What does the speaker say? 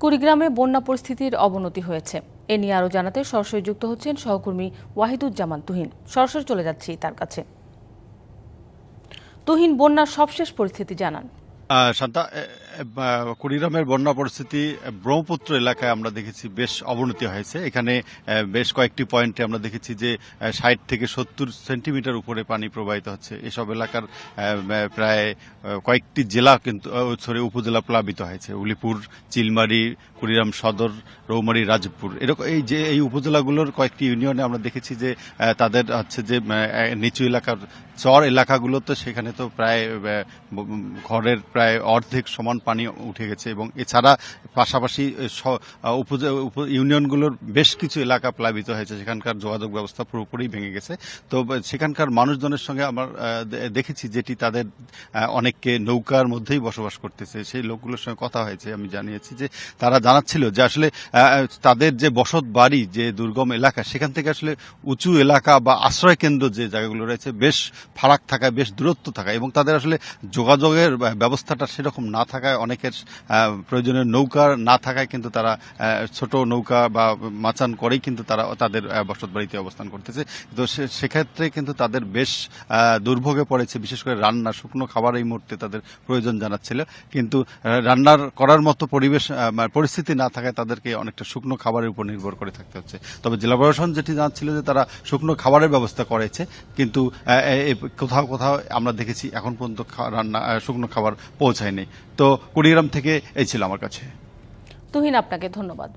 কুড়িগ্রামে বন্যা পরিস্থিতির অবনতি হয়েছে। এ নিয়ে আরও জানাতে সরাসরি যুক্ত হচ্ছেন সহকর্মী ওয়াহিদুজ্জামান তুহিন। সরাসরি চলে যাচ্ছি তার কাছে। তুহিন, বন্যার সবশেষ পরিস্থিতি জানান। কুড়িগ্রামের বন্যা পরিস্থিতি, ব্রহ্মপুত্র এলাকায় আমরা দেখেছি বেশ অবনতি হয়েছে। এখানে বেশ কয়েকটি পয়েন্টে আমরা দেখেছি যে ষাট থেকে সত্তর সেন্টিমিটার উপরে পানি প্রবাহিত হচ্ছে। এসব এলাকার প্রায় কয়েকটি জেলা কিন্তু সরি, উপজেলা প্লাবিত হয়েছে। উলিপুর, চিলমারি কুড়িগ্রাম সদর, রৌমারী, রাজপুর। এরকম এই যে, এই উপজেলাগুলোর কয়েকটি ইউনিয়নে আমরা দেখেছি যে তাদের হচ্ছে যে নিচু এলাকার চর এলাকাগুলোতে সেখানে তো প্রায় ঘরের প্রায় অর্ধেক সমান পানি উঠে গেছে এবং এছাড়া পাশাপাশি ইউনিয়নগুলোর বেশ কিছু এলাকা প্লাবিত হয়েছে। সেখানকার যোগাযোগ ব্যবস্থা পুরোপুরি ভেঙে গেছে। তো সেখানকার মানুষজনের সঙ্গে আমার দেখেছি যেটি তাদের অনেককে নৌকার মধ্যেই বসবাস করতেছে। সেই লোকগুলোর সঙ্গে কথা হয়েছে। আমি জানিয়েছি যে, তারা জানাচ্ছিল যে আসলে তাদের যে বসত বাড়ি যে দুর্গম এলাকা সেখান থেকে আসলে উঁচু এলাকা বা আশ্রয় কেন্দ্র যে জায়গাগুলো রয়েছে বেশ ফারাক থাকায় বেশ দূরত্ব থাকায় এবং তাদের আসলে যোগাযোগের ব্যবস্থাটা সেরকম না থাকায় অনেকের প্রয়োজনের নৌকা না থাকায় কিন্তু তারা ছোট নৌকা বা মাচান করেই কিন্তু তারা তাদের বসত বাড়িতে অবস্থান করতেছে। তো সেক্ষেত্রে কিন্তু তাদের বেশ দুর্ভোগে পড়েছে বিশেষ করে রান্না শুকনো খাবার এই মুহূর্তে তাদের প্রয়োজন জানাচ্ছিল। কিন্তু রান্নার করার মতো পরিবেশ আহ, পরিস্থিতি না থাকায় তাদেরকে অনেকটা শুকনো খাবারের উপর নির্ভর করে থাকতে হচ্ছে। তবে জেলা প্রশাসন যেটি জানাচ্ছিল যে তারা শুকনো খাবারের ব্যবস্থা করেছে, কিন্তু কোথাও কোথাও আমরা দেখেছি এখন পর্যন্ত রান্না শুকনো খাবার পৌঁছায়নি। তো কুড়িগ্রাম থেকে এই ছিল আমার কাছে। তুহিন, আপনাকে ধন্যবাদ।